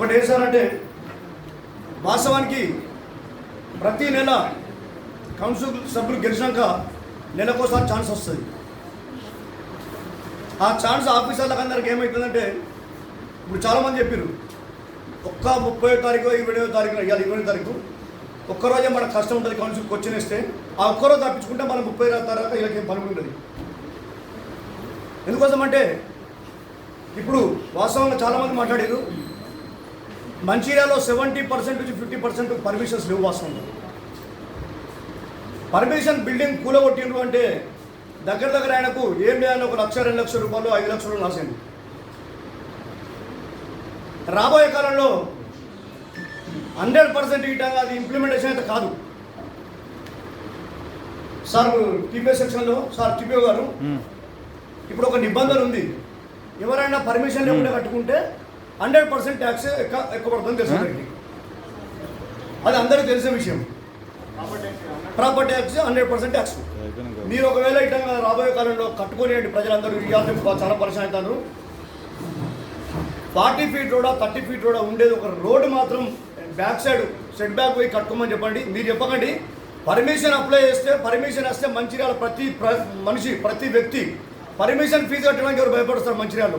ఒకటి వేశారంటే వాస్తవానికి ప్రతి నెల కౌన్సిల్ సభ్యులు గెలిచినాక నెలకోసారి ఛాన్స్ వస్తుంది. ఆ ఛాన్స్ ఆఫీసర్లకు అందరికి ఏమవుతుందంటే ఇప్పుడు చాలామంది చెప్పారు ఒక్క ముప్పై తారీఖు ఇరవై తారీఖు ఇవాళ ఇరవై తారీఖు ఒక్కరోజే మనకు కష్టం ఉంటుంది కౌన్సిల్కి క్వశ్చన్ ఇస్తే ఆ ఒక్కరోజు తప్పించుకుంటే మనం ముప్పై తర్వాత ఏం పని ఉంటుంది ఎందుకోసం అంటే ఇప్పుడు వాస్తవంగా చాలామంది మాట్లాడారు మంచిర్యాలలో సెవెంటీ పర్సెంట్ నుంచి ఫిఫ్టీ పర్సెంట్ పర్మిషన్స్ లేవు వాస్తవంగా. పర్మిషన్ బిల్డింగ్ కూలగొట్టిండ్రు అంటే దగ్గర దగ్గర ఆయనకు ఏం చేయాలి ఒక లక్ష రెండు లక్షల రూపాయలు ఐదు లక్షలు రాసింది. రాబోయే కాలంలో హండ్రెడ్ పర్సెంట్ ఇటంగా అది ఇంప్లిమెంటేషన్ అయితే కాదు. సార్ టీపీఓ సెక్షన్లో సార్ టీపీఓ గారు ఇప్పుడు ఒక నిబంధన ఉంది. ఎవరైనా పర్మిషన్ లేకుండా కట్టుకుంటే హండ్రెడ్ పర్సెంట్ ట్యాక్స్ ఎక్కువ ఎక్కువ పడుతుంది తెలుసు అందరికీ. అది అందరికీ తెలిసిన విషయం. Property tax hundred percent tax. మీరు ఒకవేళ ఇటంగా రాబోయే కాలంలో కట్టుకునేయండి ప్రజలందరూ ఇవాళ చాలా పరిచయం అవుతారు. ఫార్టీ ఫీట్ రోడా థర్టీ ఫీట్ రోడా ఉండేది ఒక రోడ్డు మాత్రం బ్యాక్ సైడ్ సెట్ బ్యాక్ పోయి కట్టుకోమని చెప్పండి. మీరు చెప్పకండి. పర్మిషన్ అప్లై చేస్తే పర్మిషన్ వస్తే మంచిర్యాల ప్రతి ప్ర- మనిషి ప్రతి వ్యక్తి పర్మిషన్ ఫీజు కట్టడానికి ఎవరు భయపడతారు మంచిర్యాలలో?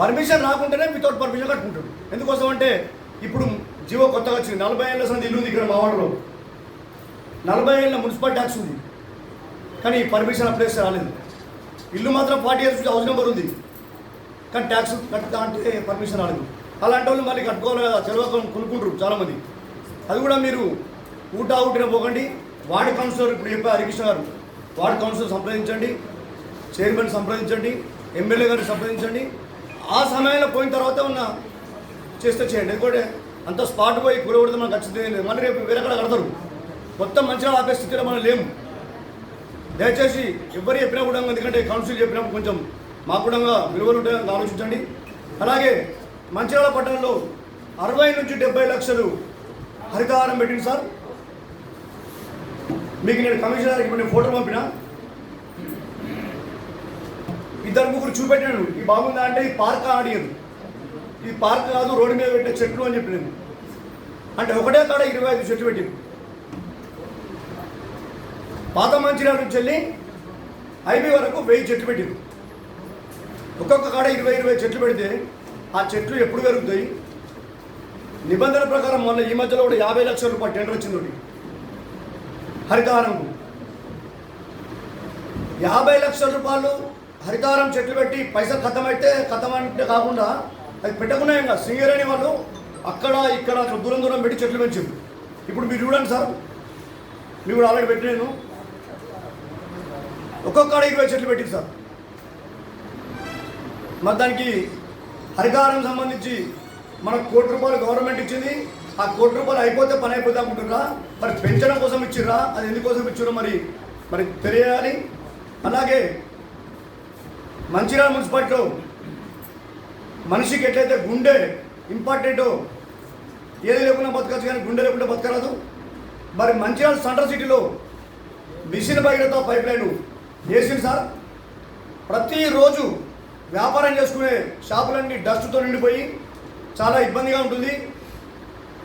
పర్మిషన్ రాకుంటేనే వితౌట్ పర్మిషన్ కట్టుకుంటాడు. ఎందుకోసం అంటే ఇప్పుడు జీవో కొత్తగా వచ్చింది. నలభై ఏళ్ళ సంది ఇల్లు ఉంది ఇక్కడ మా వాడలో నలభై ఏళ్ళ మున్సిపల్ ట్యాక్స్ ఉంది. కానీ పర్మిషన్ అప్లై రాలేదు. ఇల్లు మాత్రం ఫార్టీ ఇయర్స్ హౌస్ నెంబర్ ఉంది. కానీ ట్యాక్స్ కట్టుతా అంటే పర్మిషన్ రాలేదు. అలాంటి వాళ్ళు మళ్ళీ కట్టుకోవాలి కదా తెలియక కొనుక్కుంటారు చాలామంది. అది కూడా మీరు ఊటా ఊటిన పోకండి. వార్డ్ కౌన్సిలర్ ఇప్పుడు చెప్పే హరికృష్ణ గారు వార్డ్ కౌన్సిలర్ సంప్రదించండి. చైర్మన్ సంప్రదించండి. ఎమ్మెల్యే గారిని సంప్రదించండి. ఆ సమయంలో పోయిన తర్వాత ఉన్న చేస్తే చేయండి. ఎందుకంటే అంత స్పాట్ పోయి కూరకూడదు మనకు ఖచ్చితంగా లేదు. మళ్ళీ రేపు వేరే కడతారు. మొత్తం మంచిగా ఆపే స్థితిలో మనం లేము. దయచేసి ఎవరు చెప్పినా కూడా ఎందుకంటే కౌన్సిల్ చెప్పినప్పుడు కొంచెం మాకు కూడా విలువలు ఉంటాయని ఆలోచించండి. అలాగే మంచిర్యాల పట్టణంలో అరవై నుంచి డెబ్బై లక్షలు హరితహారం పెట్టింది సార్. మీకు నేను కమిషనర్ ఇప్పుడు నేను ఫోటో పంపినా. ఇద్దరు ముగ్గురు చూపెట్టాడు. ఈ బాగుందా అంటే ఈ పార్క్ అడిగారు ఈ పార్క్ కాదు రోడ్డు మీద పెట్టే చెట్లు అని చెప్పినాను అంటే ఒకటే కాడ ఇరవై ఐదు చెట్లు పెట్టింది పాత మంచిర్యాల నుంచి వెళ్ళి హైవే వరకు వెయ్యి చెట్లు పెట్టింది ఒక్కొక్క కాడ ఇరవై ఇరవై చెట్లు పెడితే ఆ చెట్లు ఎప్పుడు పెరుగుతాయి? నిబంధన ప్రకారం మొన్న ఈ మధ్యలో కూడా యాభై లక్షల రూపాయలు టెండర్ వచ్చింది ఒకటి. హరితహారంకు. యాభై లక్షల రూపాయలు హరితారం చెట్లు పెట్టి పైసలు ఖతం అయితే ఖతం అంటే కాకుండా అది పెట్టకుండా ఇంకా సింగరేణి వాళ్ళు అక్కడ ఇక్కడ దూరం దూరం పెట్టి చెట్లు పెంచింది ఇప్పుడు మీరు చూడండి సార్. మీరు కూడా ఆల్రెడీ పెట్టినాను ఒక్కొక్క ఇరవై చెట్లు పెట్టింది సార్. మరి దానికి హరికారం సంబంధించి మనకు కోటి రూపాయలు గవర్నమెంట్ ఇచ్చింది. ఆ కోటి రూపాయలు అయిపోతే పని అయిపోతే అనుకుంటుర్రా మరి పెంచడం కోసం ఇచ్చిర్రా? అది ఎందుకోసం ఇచ్చిర్రో మరి మరి తెలియాలి. అలాగే మంచిర్యాల మున్సిపాలిటీలో మనిషికి ఎట్లయితే గుండె ఇంపార్టెంటో ఏది లేకుండా బతకచ్చు కానీ గుండె లేకుండా బతకరాదు. మరి మంచిర్యాల సెంట్రల్ సిటీలో మిషన్ భగీరథ పైప్ లైన్ వేసింది సార్. ప్రతిరోజు వ్యాపారం చేసుకునే షాపులన్నీ డస్ట్తో నిండిపోయి చాలా ఇబ్బందిగా ఉంటుంది.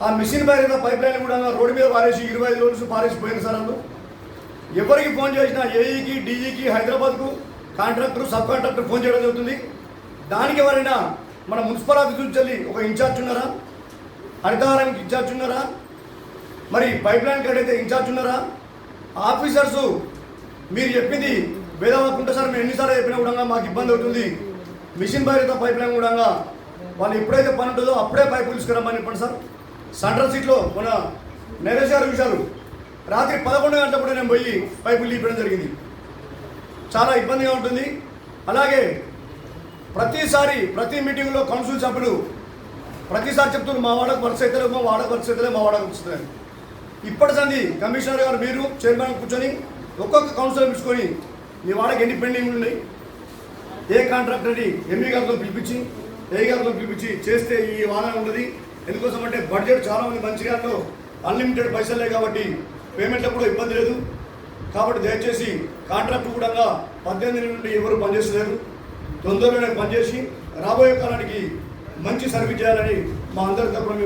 ఆ మిషన్ భగీరథ పైప్ లైన్ కూడా రోడ్డు మీద పారేసి ఇరవై ఐదు రోజులు పారేసిపోయింది సార్ అందులో. ఎవరికి ఫోన్ చేసినా ఏఈకి డీజీకి హైదరాబాద్కు కాంట్రాక్టర్ సబ్ కాంట్రాక్టర్ ఫోన్ చేయడం జరుగుతుంది. దానికి ఎవరైనా మన మున్సిపల్ ఆఫీస్ నుంచి వెళ్ళి ఒక ఇన్ఛార్జ్ ఉన్నారా? హరితహారానికి ఇన్ఛార్జ్ ఉన్నారా? మరి పైప్ లైన్ కట్టయితే ఇన్ఛార్జ్ ఉన్నారా? ఆఫీసర్స్ మీరు చెప్పింది వేదవాకుంటే సార్ మేము ఎన్నిసార్లు చెప్పినా కూడా మాకు ఇబ్బంది అవుతుంది. మిషన్ బయట పైప్ లైన్ కూడా వాళ్ళు ఎప్పుడైతే పని ఉంటుందో అప్పుడే పైపు తీసుకురమ్మని చెప్పండి సార్. సెంట్రల్ సీట్లో మన నరేష్ గారు విషయాలు రాత్రి పదకొండు గంటలప్పుడు నేను పోయి పైపులు లీపడం జరిగింది. చాలా ఇబ్బందిగా ఉంటుంది. అలాగే ప్రతిసారి ప్రతి మీటింగ్లో కౌన్సిల్ సభ్యులు ప్రతిసారి చెప్తున్నారు మా వాడకు వరుస అయితే మా వాడకు వరుస అయితే మా వాడకు వస్తుంది ఇప్పటి సంది కమిషనర్ గారు మీరు చైర్మన్ కూర్చొని ఒక్కొక్క కౌన్సిలర్ పిలుచుకొని మీ వాడకి ఎన్ని పెండింగ్ ఉన్నాయి? ఏ కాంట్రాక్టర్ని ఎంఈ గారితో పిలిపించి ఏ గారితో పిలిపించి చేస్తే ఈ వాదన ఉన్నది? ఎందుకోసం అంటే బడ్జెట్ చాలామంది మంచిగా అన్లిమిటెడ్ పైసలే కాబట్టి పేమెంట్లో కూడా ఇబ్బంది లేదు. కాబట్టి దయచేసి కాంట్రాక్ట్ కూడా పద్దెనిమిది నుండి ఎవరు పనిచేస్తలేరు. తొందరలోనే పనిచేసి రాబోయే కాలానికి మంచి సర్వీస్ చేయాలని మా అందరి తరపున